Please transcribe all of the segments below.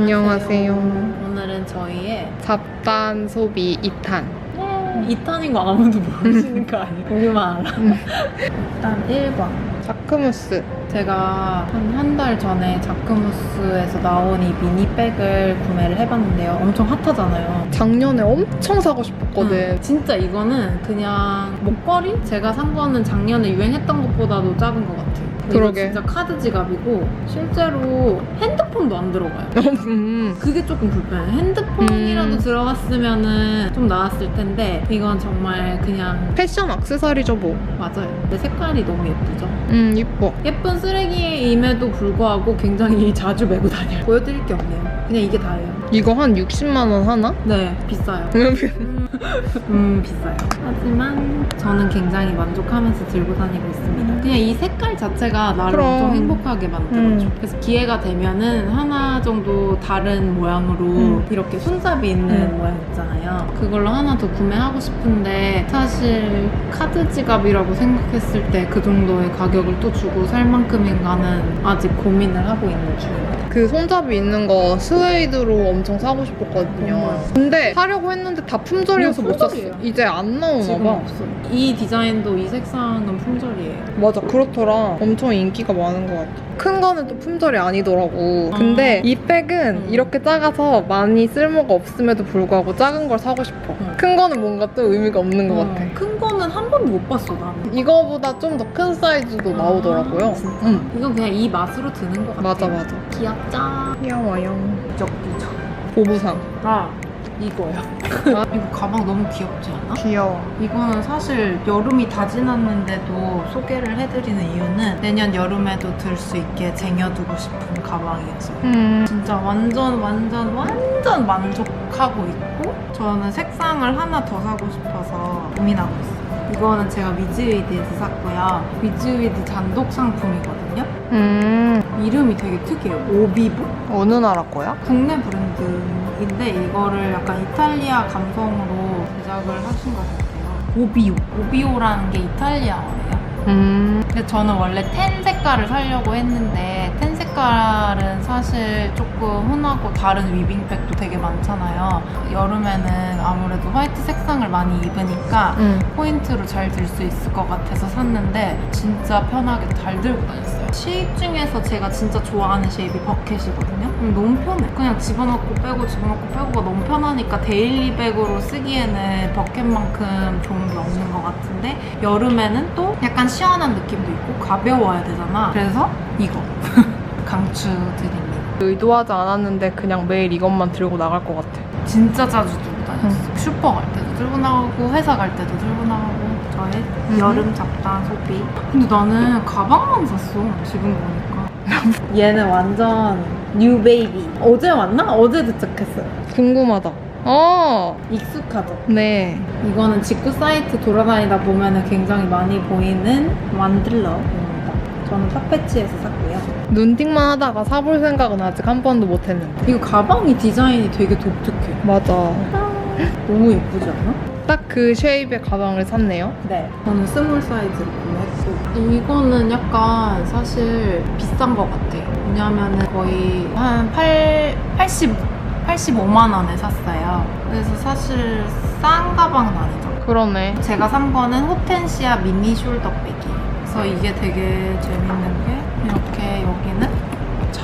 안녕하세요. 오늘은 저희의 잡단 소비 2탄. 2탄인 거 아무도 모르시는 거 아니에요? 우리만 알아. 일단 1번. 자크무스. 제가 한 한 달 전에 자크무스에서 나온 이 미니백을 구매를 해봤는데요. 엄청 핫하잖아요. 작년에 엄청 사고 싶었거든. 응. 진짜 이거는 그냥 목걸이? 제가 산 거는 작년에 유행했던 것보다도 작은 것 같아요. 그러게. 진짜 카드 지갑이고 실제로 핸드폰도 안 들어가요. 음. 그게 조금 불편해. 핸드폰이라도 음. 들어갔으면은 좀 나았을 텐데 이건 정말 그냥 패션 액세서리죠 뭐. 맞아요. 근데 색깔이 너무 예쁘죠. 음 이뻐. 예쁜 쓰레기임에도 불구하고 굉장히 자주 메고 다녀요. 보여드릴 게 없네요. 그냥 이게 다예요. 이거 한 60만 원 하나? 네, 비싸요. 음, 비싸요. 하지만 저는 굉장히 만족하면서 들고 다니고 있습니다. 그냥 이 색깔 자체가 나를 그럼. 엄청 행복하게 만들어줘. 음. 그래서 기회가 되면은 하나 정도 다른 모양으로 음. 이렇게 손잡이 있는 음. 모양 있잖아요. 그걸로 하나 더 구매하고 싶은데 사실 카드 지갑이라고 생각했을 때 그 정도의 가격을 또 주고 살 만큼인가는 아직 고민을 하고 있는 중입니다. 그 손잡이 있는 거 스웨이드로 엄청 사고 싶었거든요. 정말. 근데 사려고 했는데 다 품절이어서 이거 못 샀어. 품절이에요. 이제 안 나오나 지금 봐. 이 디자인도 이 색상은 품절이에요. 맞아 그렇더라 엄청 인기가 많은 것 같아 큰 거는 또 품절이 아니더라고 근데 이 백은 음. 이렇게 작아서 많이 쓸모가 없음에도 불구하고 작은 걸 사고 싶어 음. 큰 거는 뭔가 또 의미가 없는 것 어, 같아 큰 거는 한 번도 못 봤어 나는. 이거보다 좀 더 큰 사이즈도 아, 나오더라고요 진짜? 응. 이건 그냥 이 맛으로 드는 것 같아. 맞아 맞아 귀엽죠? 귀여워요 부적부적. 보부상 아 이거요. 이거 가방 너무 귀엽지 않아? 귀여워 이거는 사실 여름이 다 지났는데도 소개를 해드리는 이유는 내년 여름에도 들 수 있게 쟁여두고 싶은 가방이어서 음. 진짜 완전 완전 완전 만족하고 있고 저는 색상을 하나 더 사고 싶어서 고민하고 있어요. 이거는 제가 위즈위드에서 샀고요. 위즈위드 단독 상품이거든요. 음. 이름이 되게 특이해요. 오비보? 어느 나라 거야? 국내 브랜드 인데 이거를 약간 이탈리아 감성으로 제작을 하신 것 같아요. 오비오. 오비오라는 게 이탈리아어예요. 음. 근데 저는 원래 텐 색깔을 사려고 했는데 텐 색깔은 사실 조금 흔하고 다른 위빙백도 되게 많잖아요. 여름에는 아무래도 화이트 색상을 많이 입으니까 음. 포인트로 잘 들 수 있을 것 같아서 샀는데 진짜 편하게 잘 들고 다녔어요. 쉐입 중에서 제가 진짜 좋아하는 쉐입이 버켓이거든요. 음, 너무 편해. 그냥 집어넣고 빼고 집어넣고 빼고가 너무 편하니까 데일리백으로 쓰기에는 버켓만큼 좋은 게 없는 것 같은데 여름에는 또 약간 시원한 느낌도 있고 가벼워야 되잖아. 그래서 이거 강추드립니다. 의도하지 않았는데 그냥 매일 이것만 들고 나갈 것 같아 진짜 자주 들고 다녔어. 슈퍼 갈 때도 들고 나가고 회사 갈 때도 들고 나가고 저의 음. 여름 잡다한 소비. 근데 나는 가방만 샀어. 지금 보니까. 얘는 완전 뉴 베이비. 어제 왔나? 어제 도착했어요. 궁금하다 어, 익숙하죠. 네. 이거는 직구 사이트 돌아다니다 보면 굉장히 많이 보이는 만들러입니다. 저는 파페치에서 샀고요. 눈팅만 하다가 사볼 생각은 아직 한 번도 못 했는데. 이거 가방이 디자인이 되게 독특해. 맞아. 너무 예쁘지 않아? 딱 그 쉐입의 가방을 샀네요. 네. 저는 스몰 사이즈로 구매했고 이거는 약간 사실 비싼 것 같아요. 왜냐하면 거의 한 8, 80, 85만 원에 샀어요. 그래서 사실 싼 가방은 아니죠. 그러네. 제가 산 거는 호텐시아 미니 숄더백이에요. 그래서 이게 되게 재밌는 게 이렇게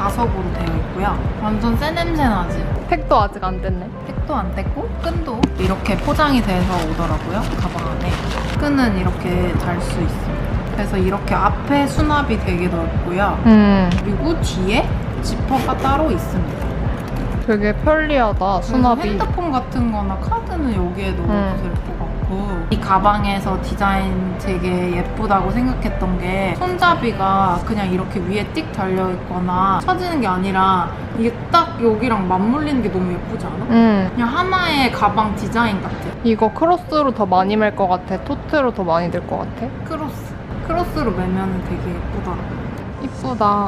자석으로 되어 있고요. 완전 새 냄새 나지? 택도 아직 안 됐네. 택도 안 뗐고 끈도 이렇게 포장이 돼서 오더라고요 가방 안에 끈은 이렇게 달 수 있습니다 그래서 이렇게 앞에 수납이 되게 넓고요 음, 그리고 뒤에 지퍼가 따로 있습니다 되게 편리하다, 그래서 수납이. 핸드폰 같은 거나 카드는 여기에 넣어도 음. 될것 같고 이 가방에서 디자인 되게 예쁘다고 생각했던 게 손잡이가 그냥 이렇게 위에 띡 달려있거나 쳐지는 게 아니라 이게 딱 여기랑 맞물리는 게 너무 예쁘지 않아? 음, 그냥 하나의 가방 디자인 같아. 이거 크로스로 더 많이 멜 것 같아. 토트로 더 많이 들 것 같아. 크로스. 크로스로 매면 되게 예쁘더라고. 이쁘다.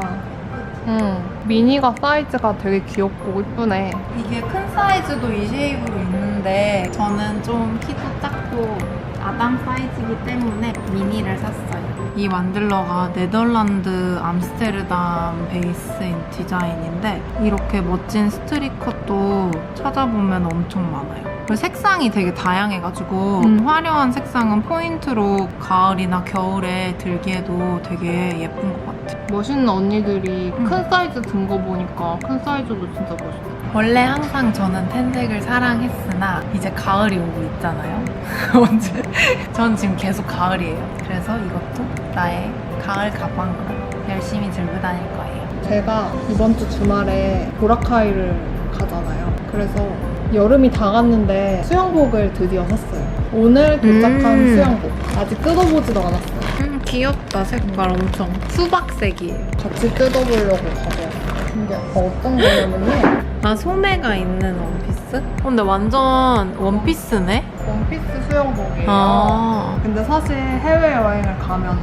음, 미니가 사이즈가 되게 귀엽고 이쁘네. 이게 큰 사이즈도 이 쉐입으로 있는데 저는 좀 키도 작 고 아담 사이즈이기 때문에 미니를 샀어요. 이 만들러가 네덜란드 암스테르담 베이스인 디자인인데 이렇게 멋진 스트리컷도 찾아보면 엄청 많아요. 그리고 색상이 되게 다양해가지고 음. 화려한 색상은 포인트로 가을이나 겨울에 들기에도 되게 예쁜 것 같아. 멋있는 언니들이 음. 큰 사이즈 든 거 보니까 큰 사이즈도 진짜 멋있다. 원래 항상 저는 텐색을 사랑했으나 이제 가을이 오고 있잖아요. 언제? 전 지금 계속 가을이에요. 그래서 이것도 나의 가을 가방으로 열심히 들고 다닐 거예요. 제가 이번 주 주말에 보라카이를 가잖아요. 그래서 여름이 다 갔는데 수영복을 드디어 샀어요. 오늘 도착한 음. 수영복. 아직 뜯어보지도 않았어요. 음, 귀엽다. 색깔 엄청. 수박색이에요. 같이 뜯어보려고 가져왔어요. 근데 어떤 거냐면요. 아, 소매가 있는 원피스? 어, 근데 완전 원피스네? 원피스 수영복이에요. 아, 근데 사실 해외 여행을 가면은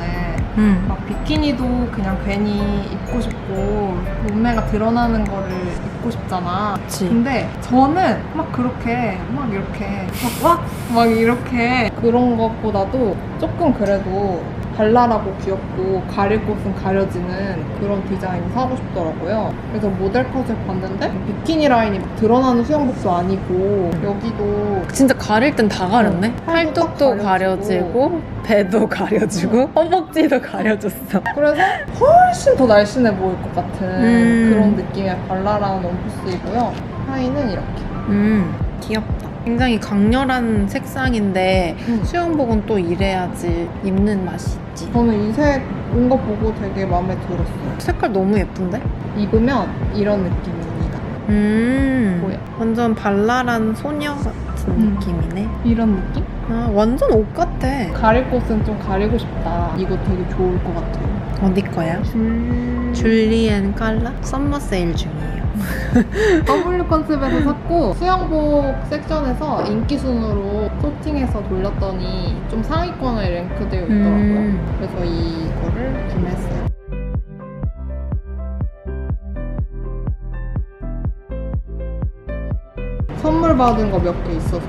음. 막 비키니도 그냥 괜히 입고 싶고 몸매가 드러나는 거를 입고 싶잖아. 그치. 근데 저는 막 그렇게 막 이렇게 막, 막 이렇게 그런 것보다도 조금 그래도 발랄하고 귀엽고 가릴 곳은 가려지는 그런 디자인이 사고 싶더라고요. 그래서 모델 컷을 봤는데 비키니 라인이 막 드러나는 수영복도 아니고 여기도 진짜 가릴 땐 다 가렸네? 팔도 딱 팔뚝도 가려지고. 가려지고, 배도 가려지고, 허벅지도 가려졌어. 그래서 훨씬 더 날씬해 보일 것 같은 음. 그런 느낌의 발랄한 원피스이고요. 하의는 이렇게. 음, 귀엽다. 굉장히 강렬한 색상인데, 음. 수영복은 또 이래야지 입는 맛이 있지. 저는 이 색 온 거 보고 되게 마음에 들었어요. 색깔 너무 예쁜데? 입으면 이런 느낌입니다. 음, 뭐야? 완전 발랄한 소녀 같은 음. 느낌이네. 이런 느낌? 아, 완전 옷 같아. 가릴 곳은 좀 가리고 싶다. 이거 되게 좋을 것 같아요. 어디 거야? 줄... 줄리엔 깔라? 썸머 세일 중이에요. W 컨셉에서 샀고 수영복 섹션에서 인기 순으로 소팅해서 돌렸더니 좀 상위권에 랭크되어 있더라고요. 음. 그래서 이거를 구매했어요. 선물 받은 거 몇 개 있어서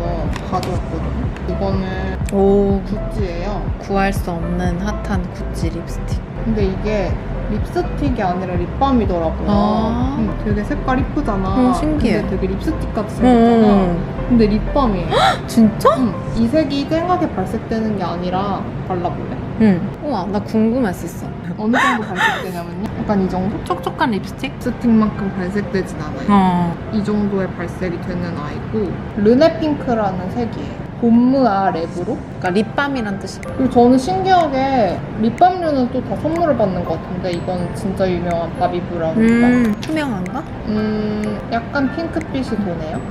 가져왔거든요. 이거는 오, 구찌예요. 구할 수 없는 핫한 구찌 립스틱. 근데 이게 립스틱이 아니라 립밤이더라고요. 아. 음, 되게 색깔 이쁘잖아. 어, 신기해. 근데 되게 립스틱 같이 생겼잖아. 근데 립밤이에요. 진짜? 음, 이 색이 쨍하게 발색되는 게 아니라 발라볼래? 응. 우와, 나 궁금했었어. 어느 정도 발색되냐면요. 약간 이 정도? 촉촉한 립스틱? 립스틱만큼 발색되진 않아요. 어. 이 정도의 발색이 되는 아이고 르네 핑크라는 색이에요. 봄무아 랩으로. 그러니까 립밤이란 뜻이야. 그리고 저는 신기하게 립밤류는 또 다 선물을 받는 것 같은데 이건 진짜 유명한 바비 브라운 립밤. 음, 투명한가? 음, 약간 핑크빛이 도네요.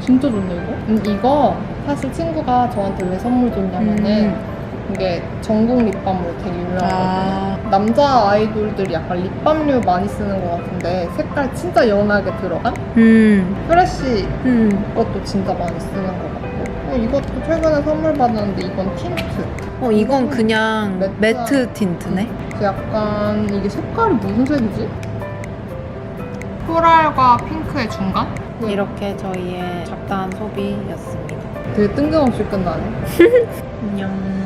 진짜 좋네 이거. 음, 이거 사실 친구가 저한테 왜 선물 줬냐면은 음. 이게 전국 립밤으로 되게 유명하거든요. 아, 남자 아이돌들이 약간 립밤류 많이 쓰는 것 같은데 색깔 진짜 연하게 들어간 음, 프레쉬 음. 것도 진짜 많이 쓰는 것 같고 어, 이것도 최근에 선물 받았는데 이건 틴트 어, 이건 그냥 매트한- 매트 틴트네? 그래서 약간 이게 색깔이 무슨 색이지? 코랄과 핑크의 중간? 이렇게 저희의 잡다한 소비였습니다. 되게 뜬금없이 끝나네 안녕.